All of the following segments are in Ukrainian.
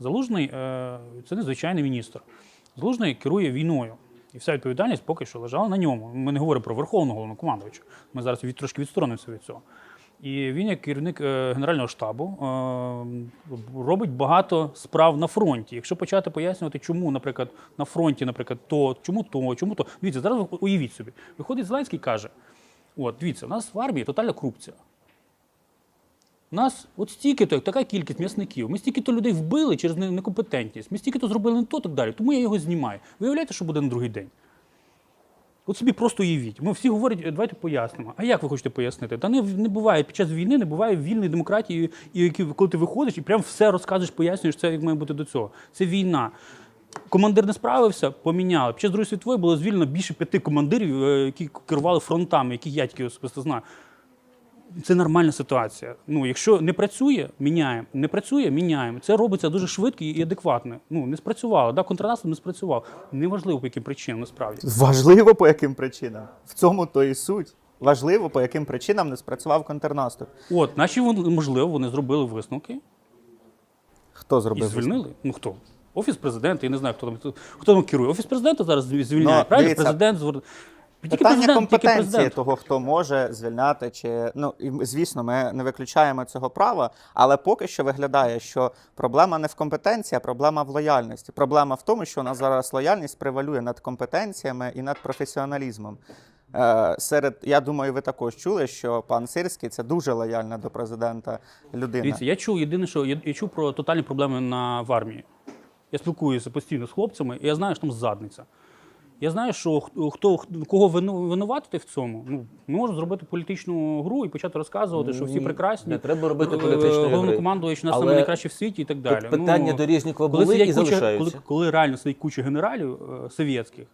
Залужний е, це незвичайний міністр. Залужний керує війною. І вся відповідальність поки що лежала на ньому. Ми не говоримо про верховного головнокомандувача. Ми зараз від, трошки відсторонимося від цього. І він, як керівник е, Генерального штабу, е, робить багато справ на фронті. Якщо почати пояснювати, чому, наприклад, на фронті, наприклад, то, чому то, чому то. Дивіться, зараз уявіть собі. Виходить Зеленський і каже: от, дивіться, у нас в армії тотальна корупція. Нас от стільки-то, така кількість м'ясників. Ми стільки-то людей вбили через некомпетентність. Ми стільки-то зробили не то, так далі. Тому я його знімаю. Виявляєте, що буде на другий день? От собі просто уявіть. Ми всі говорять, «Е, давайте пояснимо. А як ви хочете пояснити? Та не, не буває під час війни, не буває вільної демократії, і які- коли ти виходиш і прям все розказуєш, пояснюєш це, як має бути до цього. Це війна. Командир не справився, поміняли. Під час Другої світової було звільнено більше п'яти командирів, е, які керували фронтами, яких я тільки особисто знаю. Це нормальна ситуація. Ну, якщо не працює, міняємо. Не працює, міняємо. Це робиться дуже швидко і адекватно. Ну, не спрацювало. Да, контрнаступ не спрацював. Неважливо, по яким причинам насправді. Важливо по яким причинам. В цьому то і суть. Важливо, по яким причинам не спрацював контрнаступ. От, наші вони, можливо, вони зробили висновки Хто і зробив? звільнили. Ну хто? Офіс президента, я не знаю, хто там хто там керує. Офіс президента зараз звільняє. Ну, правильно? дивіться, Президент Питання компетенції того, хто може звільняти, чи ну і звісно, ми не виключаємо цього права, але поки що виглядає, що проблема не в компетенції, а проблема в лояльності. Проблема в тому, що у нас зараз лояльність превалює над компетенціями і над професіоналізмом. Е, серед я думаю, ви також чули, що пан Сирський це дуже лояльна до президента людина. Дивіться, я чув єдине, що я, я чув про тотальні проблеми на в армії. Я спілкуюся постійно з хлопцями, і я знаю, що там задниця. Я знаю, що хто, кого вину- винуватити в цьому, ну ми можемо зробити політичну гру і почати розказувати, що всі прекрасні. не треба робити Е, політичної гри. Головнокомандувач нас саме найкращий в світі і так далі. Тут питання до Резнікова коли були і куча- залишаються. Коли, коли реально сидить куча генералів е, совєтських,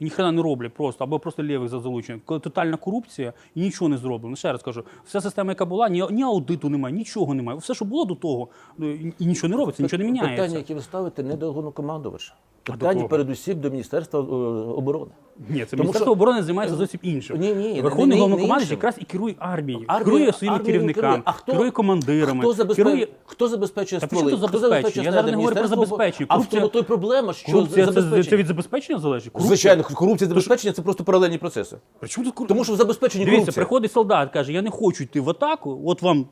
і ніхрена не роблять просто, або просто лівих за залучення. Коли тотальна корупція і нічого не зроблено. Ще раз кажу, вся система, яка була, ні, ні аудиту немає, нічого немає. Все, що було до того, ну, і, і нічого не робиться, нічого не міняється. Питання, які ви ставите, не до головнокомандувача. Питання передусім до Міністерства е, оборони. Ні, це Тому Міністерство що- оборони займається зовсім іншим. Ні, ні, Верховний іншим. якраз і керує армією, Армію- керує своїми армію він керівниками, керує. А хто- керує командирами, Хто забезпечує, керує хто забезпечує Та при стволи? чому тут Хто забезпечення? Я зараз не снаряди? говорю про Міністерство забезпечення. оборони. А в Корупція- тому то й проблема, що корупція. Це, це, забезпечення. від забезпечення залежить? Корупція? Звичайно, корупція забезпечення це просто паралельні процеси. При чому тут корупція? Тому що в забезпеченні Дивіться, корупція. приходить солдат, каже: я не хочу йти в атаку, от вам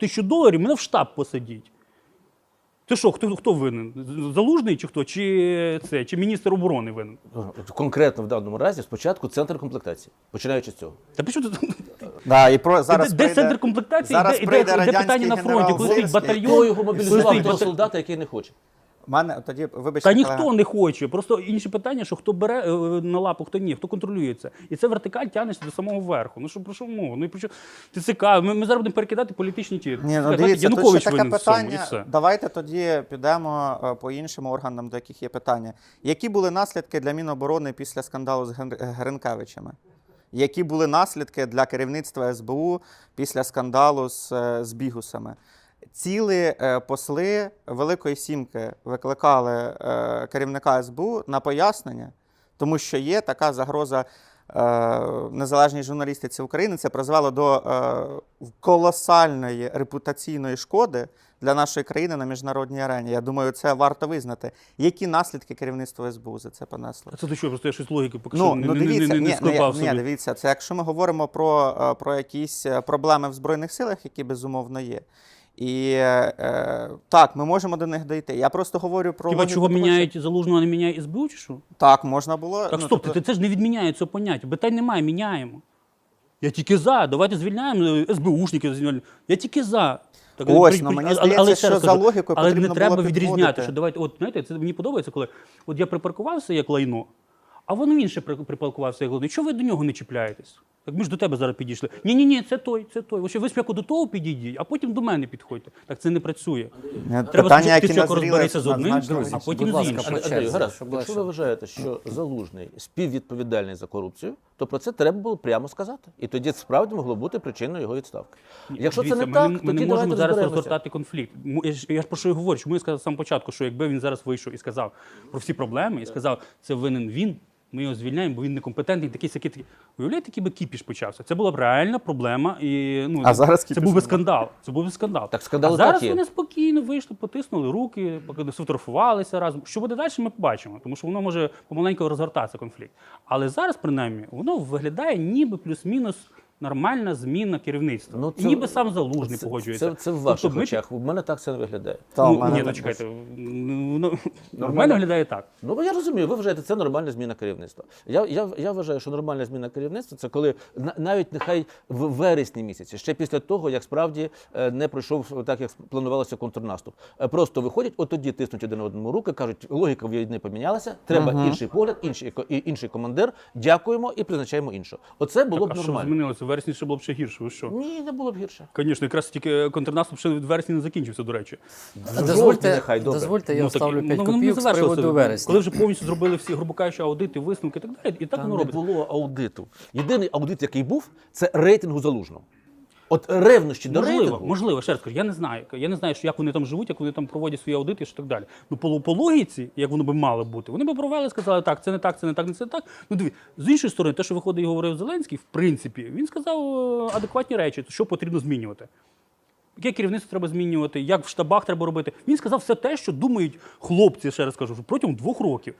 тисячу доларів, мене в штаб посадіть. Ти що, хто, хто винен? Залужний чи хто? Чи це, чи міністр оборони винен? От Конкретно в даному разі спочатку центр комплектації, починаючи з цього. Та чому? Да, і про зараз де, де прийде- центр комплектації, зараз де, де, прийде де, де питання на фронті, коли стоїть батальйон. Його коли мобілізував стоїть батальйон? солдата, який не хоче? Мене тоді, вибачте, Та ніхто колега. не хоче. Просто інше питання, що хто бере е, на лапу, хто ні, хто контролює це. І це вертикаль тягнеться до самого верху. Ну що про що мова? Ну і про що ТЦК? Ми, ми зараз будемо перекидати політичні ті. Ні, ну дивіться, тут ще таке в цьому, і питання. все. Давайте тоді підемо е, по іншим органам, до яких є питання. Які були наслідки для Міноборони після скандалу з Ген- Гринкевичами? Які були наслідки для керівництва СБУ після скандалу з, е, з бігусами? Ціли е, посли Великої Сімки викликали е, керівника СБУ на пояснення, тому що є така загроза е, незалежній журналістиці України. Це призвело до колосальної репутаційної шкоди для нашої країни на міжнародній арені. Я думаю, це варто визнати. Які наслідки керівництво СБУ за це понесло? А це до чого? Просто я щось логіки поки Ну, що ну не, не, дивіться, не, не ні, ні, склепав ні, дивіться, це якщо ми говоримо про, про якісь проблеми в Збройних силах, які безумовно є. І е, так, ми можемо до них дійти. Я просто говорю про Хіба чого міняють залужного, не міняє СБУ чи що? Так, можна було. Так ну, стоп, тобто- це ж не відміняє цього поняття. Питань немає, міняємо. Я тільки за. Давайте звільняємо е, СБУшників. звільняємо. Я тільки за. Так, Ось, при- ну, мені здається, але що за логікою Але не треба було відрізняти, що давайте, от знаєте, це мені подобається, коли от я припаркувався як лайно, а воно при- припаркувався як лайно. Чого ви до нього не чіпляєтесь? Так ми ж до тебе зараз підійшли. Ні, ні, ні, це той, це той. Ви ще ви спочатку до того підійдіть, а потім до мене підходьте. Так це не працює. Треба Питання, спочатку які спочатку назріли розберися з одним, а потім будь з ласка, іншим. Андрій, гаразд, щоб якщо легше. ви вважаєте, що залужний співвідповідальний за корупцію, то про це треба було прямо сказати. І тоді справді могло бути причиною його відставки. Якщо це Дивіться, не ми так, не, ми тоді не можемо давайте зараз розберемося. розгортати конфлікт. Я ж, я ж про що і говорю. Чому я сказав з самого початку, що якби він зараз вийшов і сказав про всі проблеми, і сказав, це винен він, Ми його звільняємо, бо він некомпетентний, такий сякий такий. Уявляєте, який би кіпіш почався. Це була б реальна проблема. І, ну, А зараз це був би скандал. Це був би скандал. Так скандал а зараз так зараз є. вони спокійно вийшли, потиснули руки, поки сфотографувалися разом. Що буде далі, ми побачимо, тому що воно може помаленьку розгортатися конфлікт. Але зараз, принаймні, воно виглядає ніби плюс-мінус. Нормальна зміна керівництва. Ну, І це- ніби сам залужний Це, погоджується. це, це в ваших Тобто ми- очах. У мене так це не виглядає. Та, в ну, мене ні, ну чекайте, ну, воно нормально виглядає так. Ну, я розумію, ви вважаєте, це нормальна зміна керівництва. Я, я, я вважаю, що нормальна зміна керівництва це коли на- навіть нехай в вересні місяці, ще після того, як справді е, не пройшов так, як планувалося контрнаступ. Е, Просто виходять, от тоді тиснуть один одному руки, кажуть, логіка війни помінялася, треба інший погляд, інший, ко- і- інший командир. Дякуємо і призначаємо іншого. Оце було а б що нормально. змінилося? Вересні ще було б ще гірше. Ви що? Ні, не було б гірше. Звісно, якраз тільки контрнаступ ще від вересні не закінчився, до речі. Дозвольте, нехай, добре. дозвольте, я Ну, вставлю 5 ну, копійок з приводу вересня. Коли вже повністю зробили всі, грубо кажучи, аудити, висновки і так далі, і так Там воно не робиться. було аудиту. Єдиний аудит, який був, це рейтингу залужного. От ревнощі до Можливо, рейтингу. можливо, ще раз кажу, я не знаю. Я не знаю, що як вони там живуть, як вони там проводять свої аудити що так далі. Ну, по, по логіці, як воно би мало бути, вони б провели, сказали, так, це не так, це не так, не це не так. Ну диві, з іншої сторони, те, що виходить і говорив Зеленський, в принципі, він сказав е, адекватні речі, що потрібно змінювати. Яке керівництво треба змінювати, як в штабах треба робити. Він сказав все те, що думають хлопці, ще раз кажу, протягом двох років.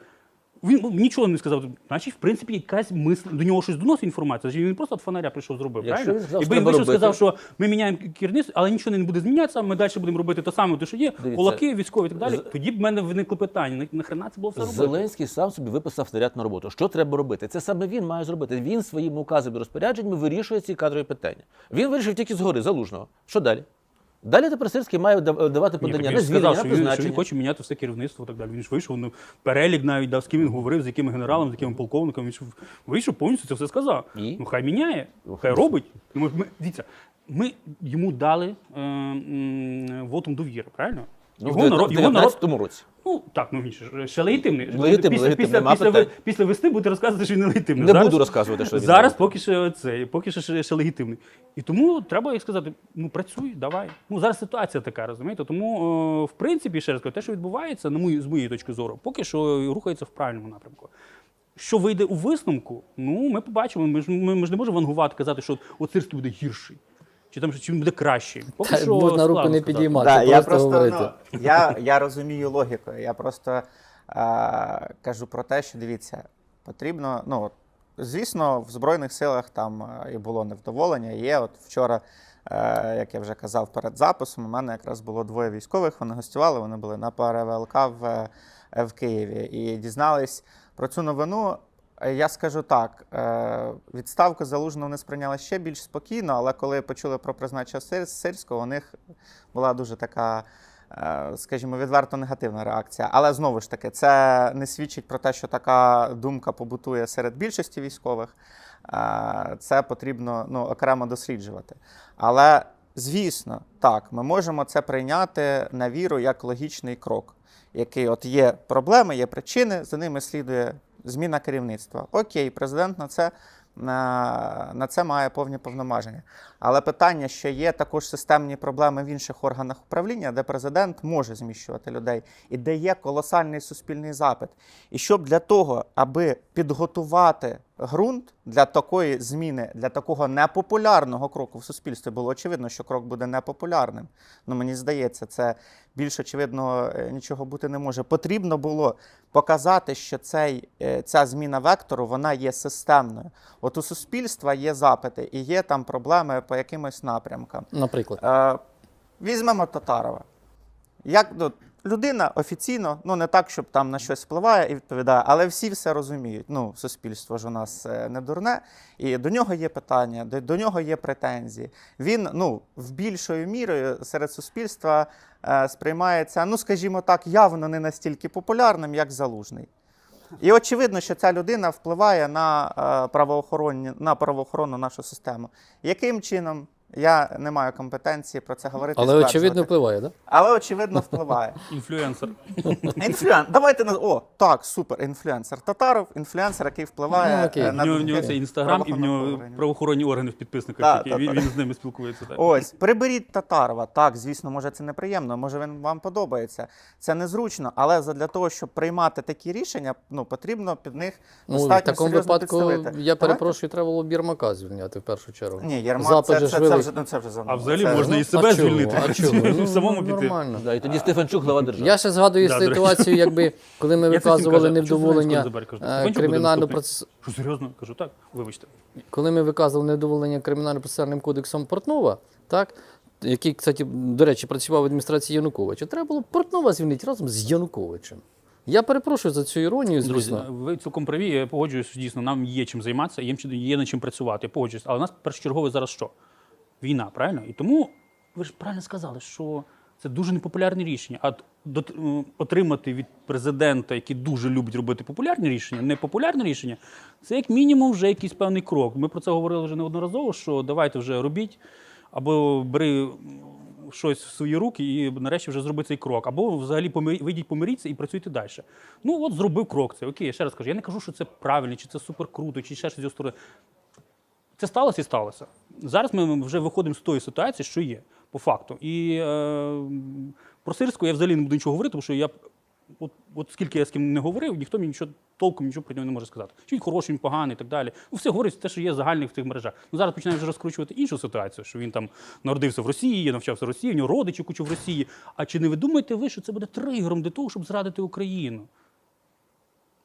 Він нічого не сказав. Значить, в принципі, якась мисл до нього щось доносить інформація. Значить, він просто від фонаря прийшов, зробив. Якщо правильно? він сказав, Якби він треба вийшов, робити. сказав, що ми міняємо керівництво, але нічого не буде змінятися, ми далі будемо робити те саме, те, що є, Дивіться, кулаки, військові і так далі. з- Тоді б в мене виникло питання: на- нахрена це було все робити? Зеленський сам собі виписав наряд на роботу. Що треба робити? Це саме він має зробити. Він своїми указами і розпорядженнями вирішує ці кадрові питання. Він вирішив тільки згори залужного. Що далі? Далі тепер Сирський має дав- давати Ні, подання так на він звільнення, сказав, що він, хоче міняти все керівництво і так далі. Він ж вийшов, ну, перелік навіть дав, з ким він говорив, з якими генералом, з якими полковниками. Він ж вийшов повністю це все сказав. І? Ну хай міняє, хай робить. Ну, ми, ми, дивіться, ми йому дали е, м, вотум довіри, правильно? Ну, в 19-му році. Ну так, ну він ще, ще легітимний. Легітимний, після, легітимний, після, нема після, питань. ви- після весни будете розказувати, що він не легітимний. Не Зараз- буду розказувати, що він зараз поки що це, поки що ще, ще легітимний. І тому треба як сказати: ну працюй, давай. Ну зараз ситуація така, розумієте? Тому, е, в принципі, ще раз кажу, те, що відбувається, на мою, з моєї точки зору, поки що рухається в правильному напрямку. Що вийде у висновку, ну ми побачимо. Ми ж ми, ми ж не можемо вангувати, казати, що от Сирський буде гірший. Чи там чи він буде кращий. Поки Та що можна руку не підіймати. Да, просто я просто говорити. ну, я, я розумію логіку. Я просто е, кажу про те, що дивіться, потрібно. Ну, звісно, в Збройних силах там е, і було невдоволення. Є от вчора, е, як я вже казав перед записом, у мене якраз було двоє військових. Вони гостювали, вони були на ПРВЛК в, е, в Києві і дізнались про цю новину. Е, Я скажу так: е, відставку залужного вони сприйняли ще більш спокійно, але коли почули про призначення Сир- Сирського, у них була дуже така, е, скажімо, відверто негативна реакція. Але знову ж таки, це не свідчить про те, що така думка побутує серед більшості військових. Це потрібно ну, окремо досліджувати. Але звісно, так, ми можемо це прийняти на віру як логічний крок, який от є проблеми, є причини, за ними слідує зміна керівництва. Окей, президент на це. На, на це має повні повноваження. Але питання, що є також системні проблеми в інших органах управління, де президент може зміщувати людей, і де є колосальний суспільний запит. І щоб для того, аби підготувати ґрунт для такої зміни, для такого непопулярного кроку в суспільстві, було очевидно, що крок буде непопулярним. Ну мені здається, це більш очевидно е, нічого бути не може. Потрібно було показати, що цей, е, ця зміна вектору вона є системною. От у суспільства є запити і є там проблеми по якимось напрямкам. Наприклад. Е, візьмемо Татарова. Як ну, людина офіційно, ну не так, щоб там на щось впливає і відповідає, але всі все розуміють. Ну, суспільство ж у нас е, не дурне, і до нього є питання, до, до нього є претензії. Він ну, в більшою мірою серед суспільства е, сприймається, ну скажімо так, явно не настільки популярним, як залужний. І очевидно, що ця людина впливає на, е, правоохоронні, на правоохоронну нашу систему. Яким чином? Я не маю компетенції про це говорити. Але стверджувати. очевидно впливає, так? Але очевидно впливає. Інфлюенсер. Інфлюен... Давайте на о, так, супер. Інфлюенсер Татаров, інфлюенсер, який впливає Ну, окей. В на нього, в нього це інстаграм, і в нього органів. правоохоронні органи в підписниках, Так, які так, він, так. він з ними спілкується. Так. Ось, приберіть Татарова. Так, звісно, може це неприємно, може він вам подобається. Це незручно, але для того, щоб приймати такі рішення, ну потрібно під них Ну, в такому серйозно випадку, підставити. я Давайте- перепрошую, треба було Єрмака звільняти в першу чергу. Ні, Єрмак, це, це, ж це, вже, ну, це вже занадто. А взагалі Це- можна і себе звільнити, А чого? Ну, самому піти. Нормально. Да, і тоді Стефанчук глава держави. Я ще згадую Да, до ситуацію, якби коли ми Я це всім виказували кажу, невдоволення Зеленського не забереш? Кажу, Стефанчук буде кримінально наступний. процес... Що серйозно? Кажу, так, вибачте. коли ми виказували невдоволення кримінально процесуальним кодексом Портнова, так. Який, кстати, до речі, працював в адміністрації Януковича. Треба було Портнова звільнити разом з Януковичем. Я перепрошую за цю іронію, Друзі, звісно. ви цілком праві, я погоджуюсь, дійсно, нам є чим займатися, є, чим- є над чим працювати, я погоджуюсь. Але у нас першочергове зараз що? Війна, правильно? І тому ви ж правильно сказали, що це дуже непопулярне рішення. А отримати від президента, який дуже любить робити популярні рішення, непопулярне рішення, це як мінімум вже якийсь певний крок. Ми про це говорили вже неодноразово, що давайте вже робіть, або бери щось в свої руки і нарешті вже зроби цей крок. Або взагалі помирі- вийдіть, помиріться і працюйте далі. Ну от зробив крок. Це окей, я ще раз кажу. Я не кажу, що це правильно, чи це супер круто, чи ще щось з його сторони. Це сталося і сталося. Зараз ми вже виходимо з тої ситуації, що є, по факту. І е, про Сирську я взагалі не буду нічого говорити, тому що я от, от скільки я з ким не говорив, ніхто мені нічого толком нічого про нього не може сказати. Чи він хороший, він поганий і так далі. Ну, все говорить те, що є загальних в цих мережах. Ну зараз починають вже розкручувати іншу ситуацію, що він там народився в Росії, навчався в Росії, у нього родичі кучу в Росії. А чи не ви думаєте ви, що це буде тригером для того, щоб зрадити Україну?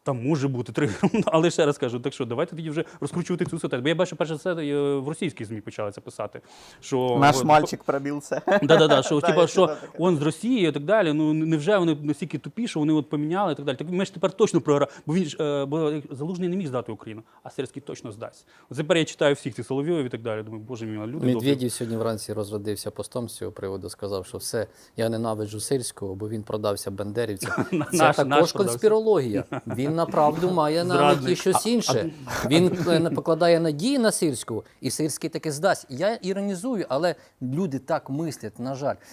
Там може бути тригером, але ще раз кажу, так що давайте тоді вже розкручувати цю ситуацію. Бо я бачу, перше це е, в російській ЗМІ почали це писати. Що Наш от, мальчик пробився. Да-да-да, що, Да, типа, що он з Росії і так далі. Ну невже вони настільки тупі, що вони от поміняли і так далі. Так ми ж тепер точно програли. Бо він ж е, бо Залужний не міг здати Україну, а Сирський точно здасть. От тепер я читаю всіх цих Соловйовів і так далі. Думаю, боже мій, люди добрі. Медведєв сьогодні вранці розродився постом з цього приводу, сказав, що все, я ненавиджу Сирського, бо він продався бандерівцям. Це Наш- також конспірологія. Він направду має навіть і щось інше. Він е, покладає надії на сирську, і Сирський таки здасть. Я іронізую, але люди так мислять, на жаль.